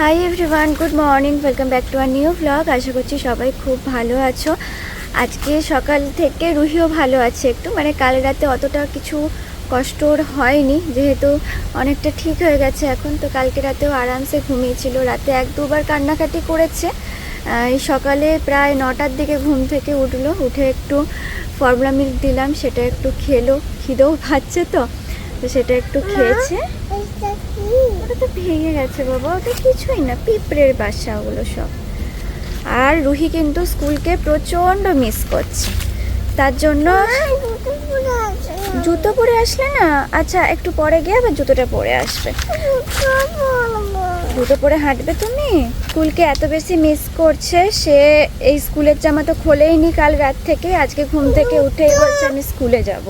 Hi everyone good morning welcome back to our new blog আশা করছি সবাই খুব ভালো আছো। আজকে সকাল থেকে রুহিও ভালো আছে একটু। মানে কাল রাতে অতটা কিছু কষ্ট ওর হয়নি যেহেতু অনেকটা ঠিক হয়ে গেছে এখন। তো কালকে রাতেও আরামসে ঘুমিয়েছিল। রাতে এক দুবার কান্নাকাটি করেছে। এই সকালে প্রায় নটার দিকে ঘুম থেকে উঠল। উঠে একটু ফর্মুলা মিল্ক দিলাম। সেটা একটু খেলো। খিদেও পাচ্ছে তো। তো সেটা একটু খেয়েছে। ওটা তো ভেঙে গেছে বাবা ওটা কিছুই না পিঁপড়ের বাসা ওগুলো সব। আর রুহি কিন্তু স্কুলকে প্রচণ্ড মিস করছে। তার জন্য জুতো পরে আসলে না? আচ্ছা একটু পরে গিয়ে আবার জুতোটা পরে আসবে। জুতো পরে হাঁটবে তুমি? স্কুলকে এত বেশি মিস করছে সে এই স্কুলের জামা তো খোলেই নি কাল রাত থেকে আজকে ঘুম থেকে উঠেই বলছে আমি স্কুলে যাব।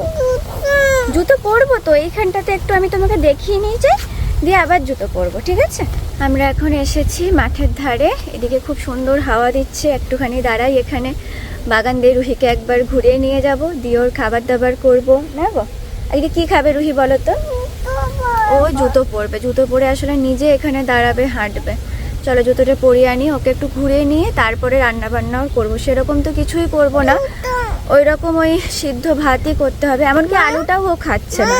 জুতো। পরবো তো এইখানটাতে একটু আমি তোমাকে দেখিয়ে নিয়ে যাই দিয়ে আবার জুতো পরবো, ঠিক আছে? আমরা এখন এসেছি মাঠের ধারে। এদিকে খুব সুন্দর হাওয়া দিচ্ছে, একটুখানি দাঁড়াই এখানে। বাগান দিয়ে রুহিকে একবার ঘুরিয়ে নিয়ে যাব, দিয়ে ওর খাবার দাবার করব। না গো আজকে কি খাবে রুহি বলো তো? ও জুতো পরবে, জুতো পরে আসলে নিজে এখানে দাঁড়াবে, হাঁটবে। চলো জুতোটা পরিয়ে আনি, ওকে একটু ঘুরে নিয়ে তারপরে রান্না বান্নাও করব। সেরকম তো কিছুই করব না। ওই রকম ওই সিদ্ধ ভাতই করতে হবে, এমনকি আলুটাও ও খাচ্ছে না।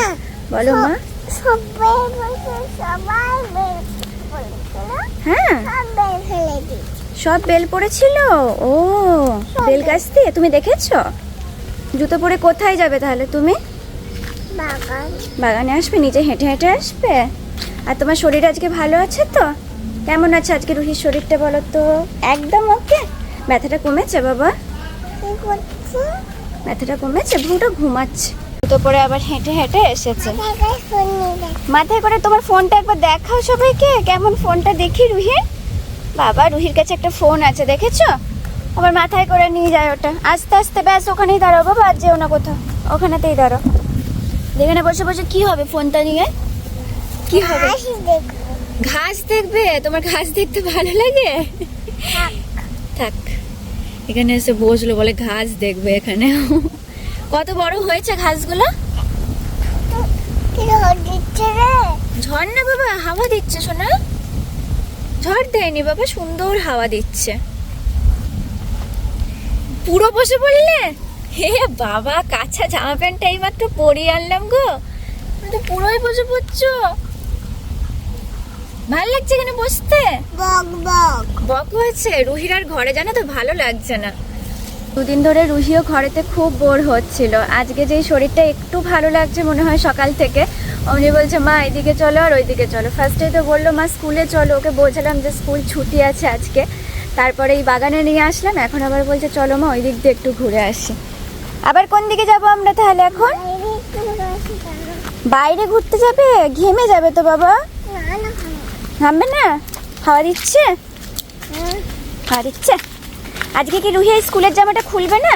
বলো মা। হ্যাঁ সব বেল পড়েছিল? ও বেল গাছ দিয়ে? তুমি দেখেছ? জুতো পরে কোথায় যাবে তাহলে তুমি? বাগানে। আসবে? নিচে হেঁটে হেঁটে আসবে? আর তোমার শরীর আজকে ভালো আছে তো? কেমন আছে আজকে রুহির শরীরটা বলো তো? একদম ওকে। ব্যথাটা কমেছে বাবা? ব্যথাটা কমেছে? ভুটা ঘুমাচ্ছে। তো পরে আবার হেঁটে হেঁটে এসেছে। মাথায় করে তোমার ফোনটা একবার দেখাও সবাইকে কেমন ফোনটা দেখি রুহির? বাবা রুহির কাছে একটা ফোন আছে দেখেছ? আবার মাথায় করে নিয়ে যায় ওটা। আস্তে আস্তে ব্যাস ওখানেই দাঁড়াও বাবা আর যেও না কোথাও। ওখানেতেই দাঁড়াও। যেখানে বসে বসে কি হবে ফোনটা নিয়ে? কি হবে? ঘাস দেখবে। তোমার ঘাস দেখতে ভালো লাগে? থাক। এখানে এসে বসল বলে ঘাস দেখবে এখানে কত বড় হয়েছে ঘাসগুলো? ঝড় না বাবা হাওয়া দিচ্ছে শোনা ঝড় দেয়নি বাবা সুন্দর হাওয়া দিচ্ছে। পুরো বসে পড়লে? হে বাবা কাঁচা জামা প্যান্টটা এইমাত্র পরিয়ে আনলাম গো। তো পুরোই বসে পড়ছো। ভালো লাগছে এখানে বসতে? বক হয়েছে রুহির আর ঘরে জানো তো ভালো লাগছে না। দুদিন ধরে রুহিও ঘরেতে খুব বোর হচ্ছিল। আজকে যেই শরীরটা একটু ভালো লাগছে মনে হয় সকাল থেকে উনি বলছে মা এদিকে চলো আর ওইদিকে চলো। ফার্স্টে তো বলল মা স্কুলে চলো। ওকে বোঝালাম যে স্কুল ছুটি আছে আজকে। তারপরে এই বাগানে নিয়ে আসলাম এখন আবার বলছে চলো মা ওই দিক দিয়ে একটু ঘুরে আসি। আবার কোন দিকে যাব আমরা তাহলে এখন? বাইরে ঘুরতে যাবে? ঘেমে যাবে তো বাবা। নামবে না হাওয়া দিচ্ছে? হাওয়া দিচ্ছে? আজকে কি রুহি এই স্কুলের জামাটা খুলবে না?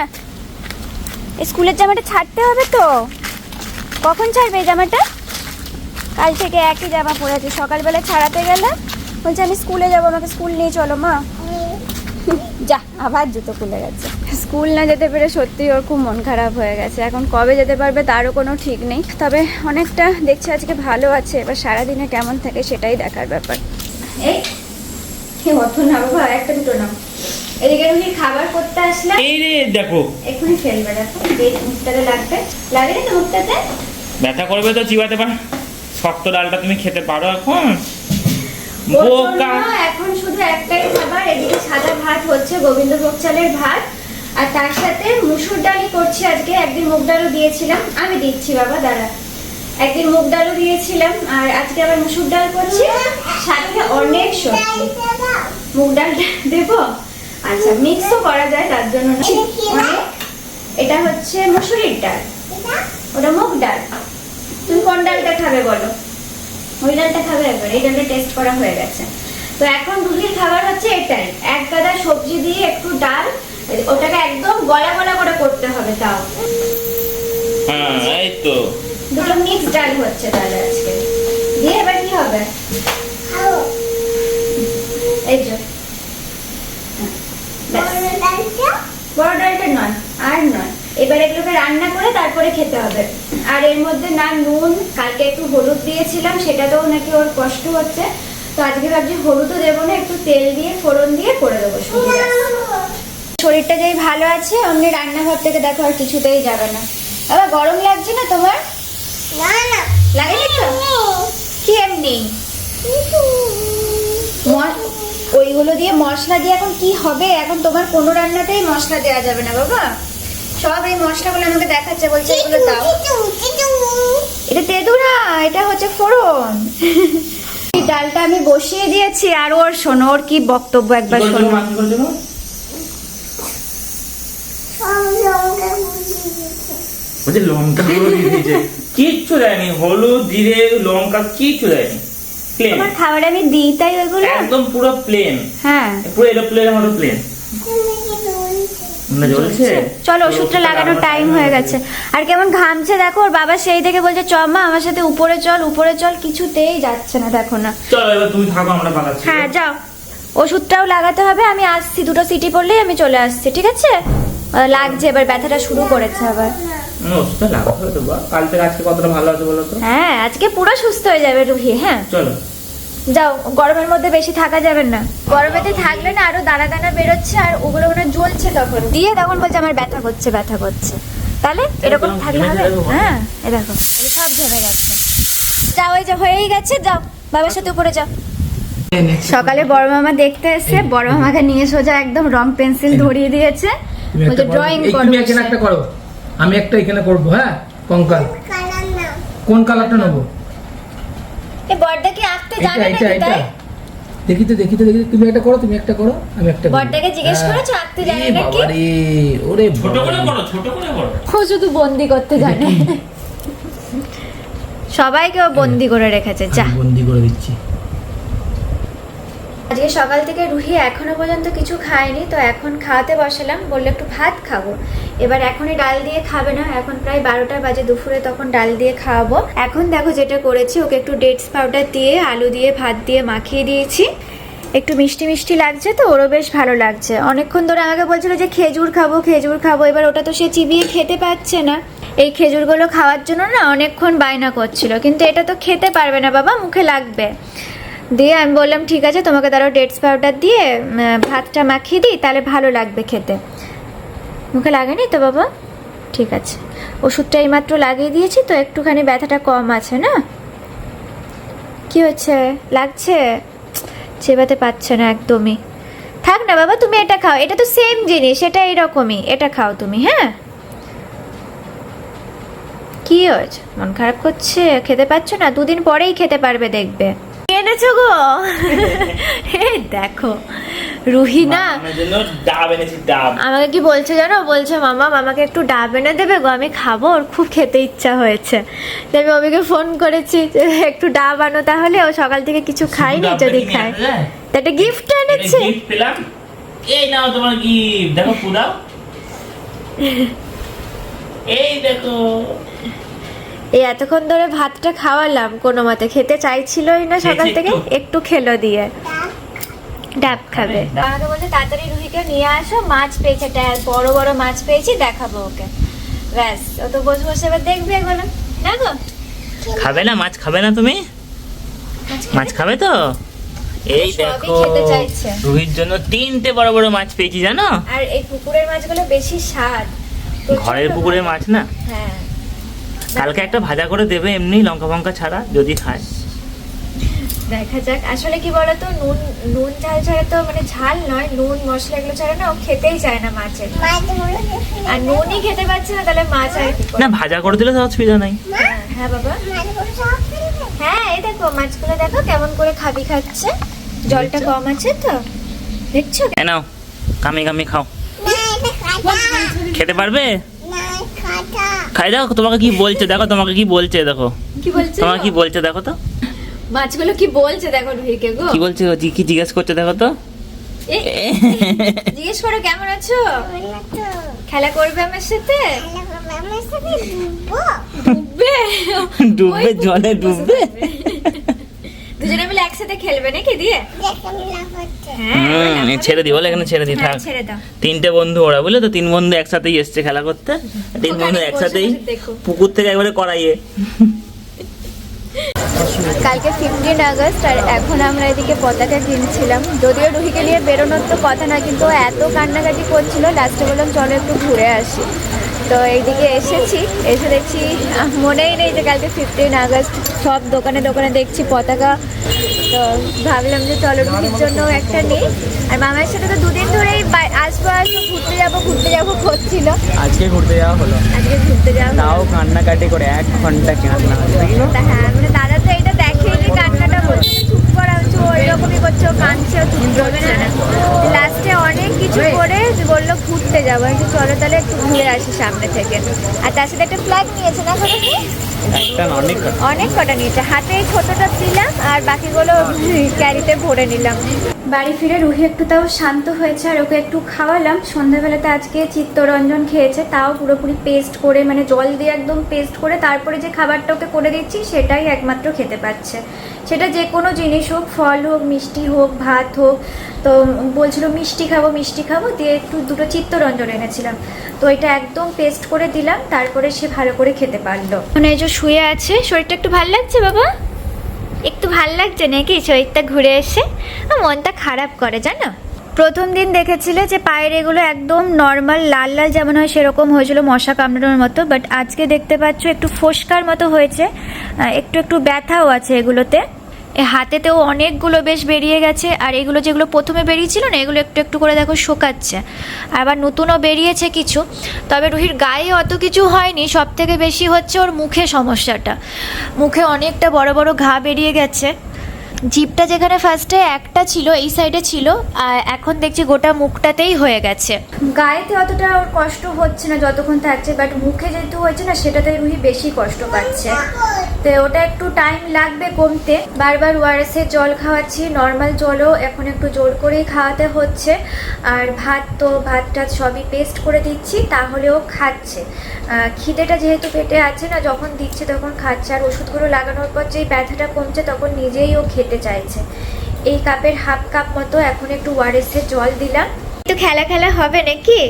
স্কুলের জামাটা ছাড়তে হবে তো। কখন ছাড়বে এই জামাটা? কাল থেকে একই জামা পরে আছে সকালবেলা ছাড়াতে গেলে বলছে আমি স্কুলে যাব আমাকে স্কুল নিয়ে চলো মা। যা আবার জুতো খুলে গেছে। স্কুল না যেতে পেরে সত্যি ওর খুব মন খারাপ হয়ে গেছে। এখন কবে যেতে পারবে তারও কোনো ঠিক নেই। তবে অনেকটা দেখছে আজকে ভালো আছে এবার সারাদিনে কেমন থাকে সেটাই দেখার ব্যাপার। এই অত না বাবা একটা দুটো নাও। এদিকে রুহি খাবার করতে আসলাম এই রে দেখো। এক্ষুনি ফেলবে দেখো। মুখটাতে লাগবে। লাগে না তো মুখটাতে? ব্যথা করবে তো চিবাতে পার। শক্ত ডালটা তুমি খেতে পারো এখন। বোকা। এখন শুধু একটাই খাবার এদিকে সাদা ভাত হচ্ছে গোবিন্দভোগ চালের ভাত। আর তার সাথে মুসুর ডালই করছি আজকে। একদিন মুগ ডালও দিয়েছিলাম। আমি দিচ্ছি বাবা দাঁড়া। একদিন মুগ ডালও দিয়েছিলাম। আর আজকে আবার মুসুর ডাল করছি। সাথে অনেক সবজি। মুগ ডালটা দেবো? আচ্ছা মিক্সও করা যায় তার জন্য এটা হচ্ছে মুসুরির ডাল। ওটা মুগ ডাল। তুমি কোন ডালটা খাবে বলো? ওই ডালটা খাবে একবার এই ডালটা টেস্ট করা হয়ে গেছে। তো এখন রুহির খাবার হচ্ছে এটাই। এক গাদা সবজি দিয়ে একটু ডাল ওটাকে একদম গলা গলা করে করতে হবে তাও। হ্যাঁ এই তো। দুটো মিক্স ডাল হচ্ছে তাহলে আজকে। দিয়ে এবার কি হবে? এই যে হ্যাঁ, ব্যাস। বড় ডালটা নয়, আর নয়। এবার এগুলোকে রান্না করে তারপরে খেতে হবে। আর এর মধ্যে না নুন, কালকে একটু হলুদ দিয়েছিলাম, সেটাতেও নাকি ওর কষ্ট হচ্ছে। তো আজকে ভাবছি হলুদও দেবো না, একটু তেল দিয়ে, ফোড়ন দিয়ে করে দেবো শরীরটা যেই ভালো আছে, অমনি রান্নাঘর থেকে দেখো আর কিছুতেই যাবে না। আবার গরম লাগছে না তোমার? না তো কি এমনি ম- ওইগুলো দিয়ে মশলা দিয়ে এখন কি হবে? এখন তোমার কোনো রান্নাতেই মশলা দেওয়া যাবে না বাবা। সব এই মশলাগুলো আমাকে দেখাচ্ছে বলছে এগুলো দাও। এটা তেঁদু না এটা হচ্ছে ফোড়ন। এই ডালটা আমি বসিয়ে দিয়েছি আর ওর শোনো ওর কি বক্তব্য একবার শোনো। লঙ্কা গুঁড়ো দিয়ে দিয়েছে। কিচ্ছু দেয়নি হলুদ জিরে লঙ্কা কিচ্ছু দেয়নি। প্লেন তোমার খাবারে আমি দিই তাই ওইগুলো? একদম পুরো প্লেন হ্যাঁ। পুরো এরোপ্লেনের মতো প্লেন চলো ওষুধটা লাগানোর টাইম হয়ে গেছে। আর কেমন ঘামছে দেখো ওর বাবা সেই থেকে বলছে চ মা আমার সাথে উপরে চল উপরে চল কিছুতেই যাচ্ছে না দেখো না। চলো এবার তুমি থাকো আমরা পাকাচ্ছি হ্যাঁ যাও। ওষুধটাও লাগাতে হবে আমি আসছি দুটো সিটি পড়লেই আমি চলে আসছি ঠিক আছে? লাগছে এবার ব্যথাটা শুরু করেছে আবার। ওষুধটা লাগাতে হবে তো বা কাল থেকে আজকে কতটা ভালো আছে বলো তো? হ্যাঁ আজকে পুরো সুস্থ হয়ে যাবে রুহি হ্যাঁ। চলো। যাও গরমের মধ্যে বেশি থাকা যাবে না। গরমেতে থাকলে না আরও দানা দানা বেরোচ্ছে আর ওগুলো মানে জ্বলছে তখন। দিয়ে তখন বলছে আমার ব্যথা করছে ব্যথা করছে। তাহলে এরকম থাকলে হবে? হ্যাঁ এ দেখো সব ঘেমে গেছে যাও এই যে হয়েই গেছে যাও। বাবার সাথে উপরে যাও। সকালে বড় মামা দেখতে এসে বড় মামাকে নিয়ে সোজা একদম রং পেন্সিল ধরিয়ে দিয়েছে। ড্রয়িং করো। আমি একটা এখানে করব হ্যাঁ? কঙ্কাল কোন কালারটা নেব? আঁকতে জানে এটা দেখি তো দেখি তো দেখি তুমি একটা করো তুমি একটা করো আমি একটা বড়টাকে জিজ্ঞেস হ্যাঁ। করেছ আঁকতে জানে নাকি? বাবা ওরে ছোট করে করো ছোট করে করো। ও শুধু বন্দি করতে জানে। সবাইকে বন্দি করে রেখেছে যা। বন্দি করে দিচ্ছি। আজকে সকাল থেকে রুহি এখনও পর্যন্ত কিছু খায়নি, তো এখন খাওয়াতে বসালাম। বলল, একটু ভাত খাব। এবার এখনই ডাল দিয়ে খাবে না, এখন প্রায় বারোটা বাজে, দুপুরে তখন ডাল দিয়ে খাওয়াবো। এখন দেখো যেটা করেছি, ওকে একটু ডেটস পাউডার দিয়ে, আলু দিয়ে, ভাত দিয়ে মাখিয়ে দিয়েছি। একটু মিষ্টি মিষ্টি লাগছে তো, ওরও বেশ ভালো লাগছে। অনেকক্ষণ ধরে আমাকে বলছিল যে, খেজুর খাব খেজুর খাব। এবার ওটা তো সে চিবিয়ে খেতে পাচ্ছে না। এই খেজুরগুলো খাওয়ার জন্য না, অনেকক্ষণ বায়না করছিল। কিন্তু এটা তো খেতে পারবে না বাবা, মুখে লাগবে। দিয়ে আমি বললাম, ঠিক আছে, তোমাকে তারও ডেটস পাউডার দিয়ে ভাতটা মাখিয়ে দিই, তাহলে ভালো লাগবে খেতে। মুখে লাগেনি তো বাবা? ঠিক আছে। ওষুধটা এইমাত্র লাগিয়ে দিয়েছি তো, একটুখানি ব্যথাটা কম আছে, না? কি হচ্ছে? লাগছে? চেবাতে পারছে না একদমই। থাক না বাবা, তুমি এটা খাও। এটা তো সেম জিনিস, এটা এইরকমই এটা খাও তুমি হ্যাঁ? কি হয়েছে? মন খারাপ করছে? খেতে পারছ না? দুদিন পরেই খেতে পারবে দেখবে। এনেছো গো? এই দেখো রুহি না আমার জন্য ডাব এনেছি ডাব। আমাকে কি বলছে জানো? বলছে মামা মামাকে একটু ডাব এনে দেবে গো আমি খাব। ওর খুব খেতে ইচ্ছা হয়েছে। আমি অমিকে ফোন করেছি যে একটু ডাব আনো তাহলে। ও সকাল থেকে কিছু ডাবটা যদি খায়। তা একটা গিফট এনেছে। এই নাও তোমার গিফট দেখো পুদাও এই দেখো। এই এতক্ষণ ধরে ভাতটা খাওয়ালাম কোনো মতে খেতে চাইছিলই না সকাল থেকে একটু? খেলো দিয়ে। ডাব খাবে। ডাব। আমাকে বলছে তাড়াতাড়ি রুহিকে নিয়ে আসো মাছ পেয়েছে একটা বড় বড় মাছ পেয়েছি দেখাবো ওকে। ব্যাস ও তো বসে বসে এবার দেখবে এগুলো না গো? খাবে না মাছ খাবে না তুমি? মাছ খাবে? তো? এই দেখো। রুহির জন্য তিনটে বড় বড় মাছ পেয়েছি জানো? আর এই পুকুরের মাছগুলো বেশি স্বাদ। ঘরের পুকুরের মাছ না? হ্যাঁ। কালকে একটা ভাজা করে দেবে এমনি লঙ্কা ফঙ্কা ছাড়া যদি খায়। দেখা যাক। আসলে কি বলতো নুন নুন ঝাল ছাড়া তো মানে ঝাল নয় নুন মশলা এগুলো ছাড়া না ও খেতেই চায় না মাছের। আর নুনই খেতে পারছে না তাহলে মাছ আর কি না ভাজা করে দিলে তো অসুবিধা নাই। হ্যাঁ, হ্যাঁ বাবা। হ্যাঁ এই দেখো মাছগুলো দেখো কেমন করে খাবি খাচ্ছে। জলটা কম আছে তো। দেখছ? নাও কামি কামি খাও। খেতে পারবে? খাই দেখো তোমাকে কি বলছে? দেখো তোমাকে কি বলছে দেখো। কি বলছে? তোমাকে কি বলছে দেখো তো। মাছগুলো কি বলছে দেখো রুহিকে গো? কি বলছে ও? কি জিজ্ঞেস করছে দেখো তো। এ, জিজ্ঞেস করো কেমন আছো? খেলা করবে আমার সাথে? ডুববে। ডুববে? জলে ডুববে। মিলে একসাথে খেলবে নাকি দিয়ে? হ্যাঁ হুম ছেড়ে দি বলে এখানে ছেড়ে দি হ্যাঁ, থাক। ছেড়ে দাও। তিনটে বন্ধু ওরা বুঝলে তো? তিন বন্ধু একসাথেই এসছে খেলা করতে। তিন বন্ধু একসাথেই পুকুর থেকে একবারে করাইয়ে কালকে ফিফটিন আগস্ট আর এখন আমরা এদিকে পতাকা কিনছিলাম যদিও রুহিকে নিয়ে বেরোনোর তো কথা না কিন্তু এত কান্নাকাটি করছিল লাস্টে বললাম চলো একটু ঘুরে আসি। তো এইদিকে এসেছি এসে দেখছি মনেই নেই যে কালকে ফিফটিন আগস্ট সব দোকানে দোকানে দেখছি পতাকা। তো ভাবলাম যে চলো রুটির জন্য একটা নেই। আর মামার সাথে তো দুদিন ধরেই আসব আসব ঘুরতে যাব ঘুরতে যাব করছিল। আজকে ঘুরতে যাওয়া হলো। আজকে ঘুরতে যাওয়া তাও কান্নাকাটি করে এক ঘণ্টা কান্না হলো হ্যাঁ মানে দাদা তো এটা দেখেনি কান্নাটা বলছে যে চুপ হচ্ছে করছে ও কাঁদছে ও চুপ করবে না। লাস্টে অনেক কিছু করে বলল ঘুরতে যাব। আমি বলছি, চলো তাহলে একটু ঘুরে আসি সামনে থেকে। আর তার সাথে একটা ফ্ল্যাগ নিয়েছে না করে একটা অনেক অনেক কটা নিয়েছে। হাতে এই ছোটটা দিলাম আর বাকিগুলো ক্যারিতে ভরে নিলাম। বাড়ি ফিরে রুহি একটু তাও শান্ত হয়েছে আর ওকে একটু খাওয়ালাম। সন্ধ্যাবেলাতে আজকে চিত্তরঞ্জন খেয়েছে, তাও পুরোপুরি পেস্ট করে মানে জল দিয়ে একদম পেস্ট করে তারপরে যে খাবারটা ওকে করে দিচ্ছি সেটাই একমাত্র খেতে পাচ্ছে। সেটা যে কোনো জিনিস হোক, ফল হোক, মিষ্টি হোক, ভাত হোক, তো বলছিল মিষ্টি খাব মিষ্টি খাব, দিয়ে একটু দুটো চিত্তরঞ্জন এনেছিলাম। তো এটা একদম পেস্ট করে দিলাম, তারপরে সে ভালো করে খেতে পারল। মানে এই যে শুয়ে আছে, শরীরটা একটু ভালো লাগছে বাবা? একটু ভালো লাগছে নাকি শরীরটা ঘুরে এসে? মনটা খারাপ করে, জানো? প্রথম দিন দেখেছিলে যে পায়ের এগুলো একদম নর্মাল লাল লাল যেমন হয় সেরকম হয়েছিল মশা কামড়ানোর মতো বাট আজকে দেখতে পাচ্ছ একটু ফোসকার মতো হয়েছে। একটু একটু ব্যথাও আছে এগুলোতে। হাতেতেও অনেকগুলো বেশ বেরিয়ে গেছে, আর এগুলো যেগুলো প্রথমে বেরিয়েছিল না, এগুলো একটু একটু করে দেখো শোকাচ্ছে। আবার নতুনও বেরিয়েছে কিছু, তবে রুহির গায়ে অত কিছু হয়নি সব থেকে বেশি হচ্ছে ওর মুখে সমস্যাটা। মুখে অনেকটা বড় বড় ঘা বেরিয়ে গেছে। জিপটা যেখানে ফার্স্টে একটা ছিল, এই সাইডে ছিল, আর এখন দেখছি গোটা মুখটাতেই হয়ে গেছে। গায়েতে অতটা ওর কষ্ট হচ্ছে না, যতক্ষণ থাকছে বাট মুখে যেহেতু হয়েছে না সেটাতে রুহি বেশি কষ্ট পাচ্ছে। তো ওটা একটু টাইম লাগবে কমতে। বারবার ওয়ারেসের জল খাওয়াচ্ছি নর্মাল জলও এখন একটু জোর করেই খাওয়াতে হচ্ছে। আর ভাত তো, ভাত টাত সবই পেস্ট করে দিচ্ছি তাহলেও খাচ্ছে। খিদেটা যেহেতু পেটে আছে না, যখন দিচ্ছে তখন খাচ্ছে। আর ওষুধগুলো লাগানোর পর যেই ব্যথাটা কমছে, তখন নিজেই ও খেতে চাইছে। এই কাপের হাফ কাপ মতো এখন একটু ওয়ারেসের জল দিলাম। একটু খেলা খেলা হবে নাকি?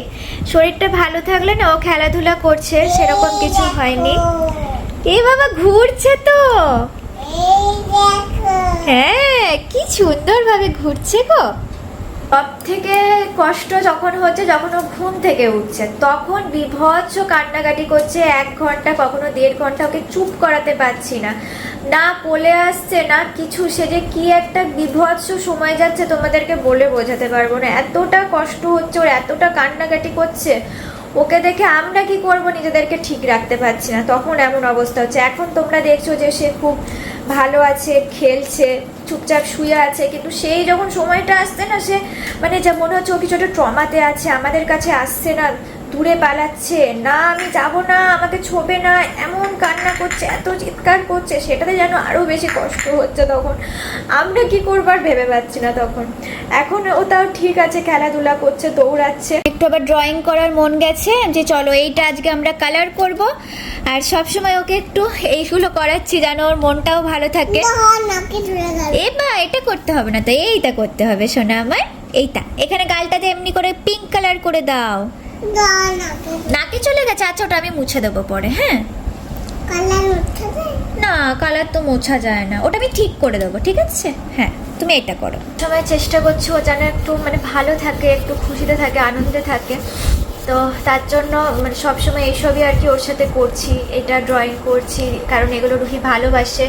শরীরটা ভালো থাকলে না ও খেলাধুলা করছে সেরকম কিছু হয়নি। এ বাবা ঘুরছে তো। হ্যাঁ কি সুন্দরভাবে ঘুরছে গো। সব থেকে কষ্ট যখন হচ্ছে, যখন ও ঘুম থেকে উঠছে, তখন বিভৎস কান্নাকাটি করছে, এক ঘণ্টা, কখনো দেড় ঘণ্টা ওকে চুপ করাতে পারছি না। না কোলে আসছে, না কিছু, সে যে কি একটা বিভৎস সময় যাচ্ছে তোমাদেরকে বলে বোঝাতে পারব না। এতটা কষ্ট হচ্ছে, ওর এতটা কান্নাকাটি করছে ওকে দেখে আমরা কি করব নিজেদেরকে ঠিক রাখতে পারছি না? তখন এমন অবস্থা হচ্ছে। এখন তোমরা দেখছ যে সে খুব ভালো আছে, খেলছে, চুপচাপ শুয়ে আছে, কিন্তু সেই যখন সময়টা আসছে না, সে মানে যা মনে হচ্ছে ও কিছু একটা ট্রমাতে আছে, আমাদের কাছে আসছে না। দূরে পালাচ্ছে। না আমি যাব না আমাকে ছোবে না। এমন কান্না করছে এত চিৎকার করছে সেটাতে যেন আরও বেশি কষ্ট হচ্ছে তখন। আমরা কি করবার ভেবে পাচ্ছি না তখন। এখন ও তাও ঠিক আছে খেলাধুলা করছে দৌড়াচ্ছে। একটু আবার ড্রয়িং করার মন গেছে যে চলো এইটা আজকে আমরা কালার করব। আর সব সময় ওকে একটু এইগুলো করাচ্ছি যেন ওর মনটাও ভালো থাকে। এ মা এটা করতে হবে না তো এইটা করতে হবে শোনা আমার। এইটা এখানে গালটাতে এমনি করে পিঙ্ক কালার করে দাও। নাকে চলে গেছে? আচ্ছা ওটা আমি মুছে দেবো পরে হ্যাঁ? না কালার তো মোছা যায় না। ওটা আমি ঠিক করে দেবো ঠিক আছে? হ্যাঁ তুমি এটা করো। সবাই চেষ্টা করছ যেন একটু মানে ভালো থাকে একটু খুশিতে থাকে আনন্দে থাকে। তো তার জন্য মানে সবসময় এইসবই আর কি ওর সাথে করছি এটা ড্রয়িং করছি কারণ এগুলো রুহি ভালোবাসে।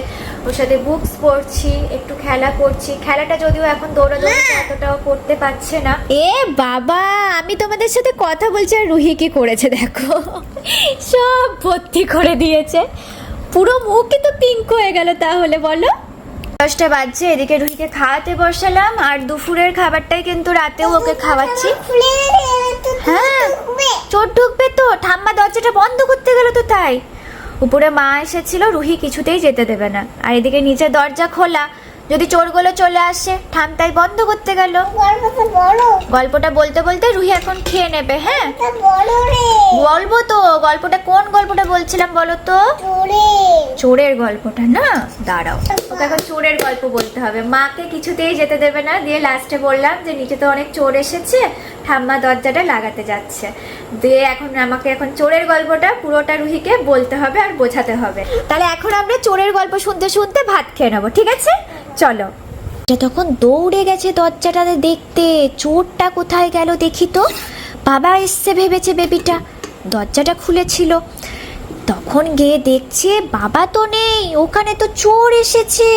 ওর সাথে বুকস পড়ছি একটু খেলা করছি। খেলাটা যদিও এখন দৌড়াদৌড়ি এতটাও করতে পারছে না। এ বাবা আমি তোমাদের সাথে কথা বলছি আর রুহি কি করেছে দেখো। সব ভর্তি করে দিয়েছে। পুরো মুখই তো পিঙ্ক হয়ে গেল তাহলে বলো। দশটা বাজছে, এদিকে রুহিকে খাওয়াতে বসালাম, আর দুপুরের খাবারটাই কিন্তু রাতেও ওকে খাওয়াচ্ছি। হ্যাঁ চোর ঢুকবে তো, ঠাম্মা দরজাটা বন্ধ করতে গেল তো তাই। উপরে মা এসেছিল, রুহি কিছুতেই যেতে দেবে না। আর এদিকে নিচে দরজা খোলা যদি চোরগুলো চলে আসে ঠামটাই বন্ধ করতে গেল। গল্পটা বলতে বলতে রুহি এখন খেয়ে নেবে হ্যাঁ? বলব তো, গল্পটা কোন গল্পটা বলছিলাম বলো তো? চোরের গল্পটা না? দাঁড়াও ওকে এখন চোরের গল্প বলতে হবে। মাকে কিছুতেই যেতে দেবে না, দিয়ে লাস্টে বললাম যে নিচে তো অনেক চোর এসেছে, ঠাম্মা দরজাটা লাগাতে যাচ্ছে। দিয়ে এখন আমাকে এখন চোরের গল্পটা পুরোটা রুহিকে বলতে হবে আর বোঝাতে হবে। তাহলে এখন আমরা চোরের গল্প শুনতে শুনতে ভাত খেয়ে নেব, ঠিক আছে? চলো। তখন দৌড়ে গেছে দরজাটাতে দেখতে। চোরটা কোথায় গেল দেখি তো। বাবা এসছে ভেবেছে বেবিটা। দরজাটা খুলেছিল। তখন গিয়ে দেখছে বাবা তো নেই, ওখানে তো চোর এসেছে।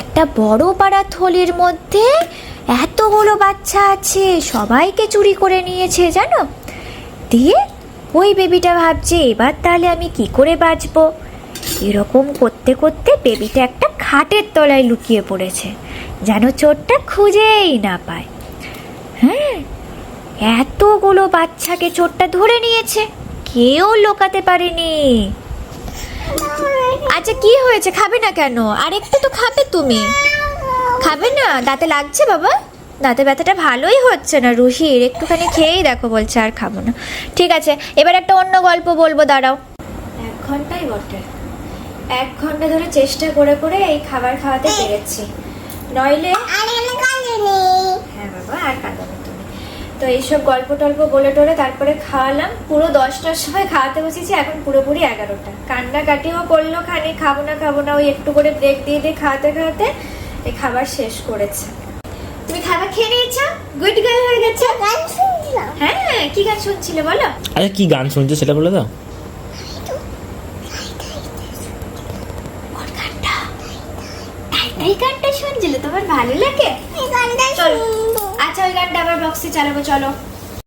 একটা বড় পাড়া থলির মধ্যে এতগুলো বাচ্চা আছে, সবাইকে চুরি করে নিয়েছে, জানো? দিয়ে ওই বেবিটা ভাবছে, এবার তাহলে আমি কি করে বাঁচবো? এরকম করতে করতে বেবিটা একটা খাটের তলায় লুকিয়ে পড়েছে, যেন চোরটা খুঁজেই না পায়। হ্যাঁ এতগুলো বাচ্চাকে চোরটা ধরে নিয়েছে, কেউ লোকাতে পারেনি। আচ্ছা কি হয়েছে? খাবে না কেন? আর একটু তো খাবে তুমি। খাবে না? দাঁতে লাগছে বাবা? দাঁতে ব্যথাটা ভালোই হচ্ছে না, রুহির। একটুখানি খেয়েই দেখো বলছে আর খাব না। ঠিক আছে, এবার একটা অন্য গল্প বলব, দাঁড়াও। এক ঘন্টাই বটে। এক ঘণ্টা ধরে চেষ্টা করে করে এই খাবার খাওয়াতে পেরেছি। নইলে হ্যাঁ বাবা আর কাঁদাবে তুমি। তো এইসব গল্প টল্প বলে টলে তারপরে খাওয়ালাম। পুরো দশটার সময় খাওয়াতে বসেছি এখন পুরোপুরি এগারোটা। কান্না কাটিও করল খানি খাব না খাব না ওই একটু করে ব্রেক দিয়ে দিয়ে খাওয়াতে খাওয়াতে এই খাবার শেষ করেছে। তুমি খাবার খেয়ে নিয়েছো? গুড গার্ল হয়ে গেছে? হ্যাঁ কি গান শুনছিলে বলো? আচ্ছা কি গান শুনছো সেটা বলে দাও। বক্সে চালাবো চলো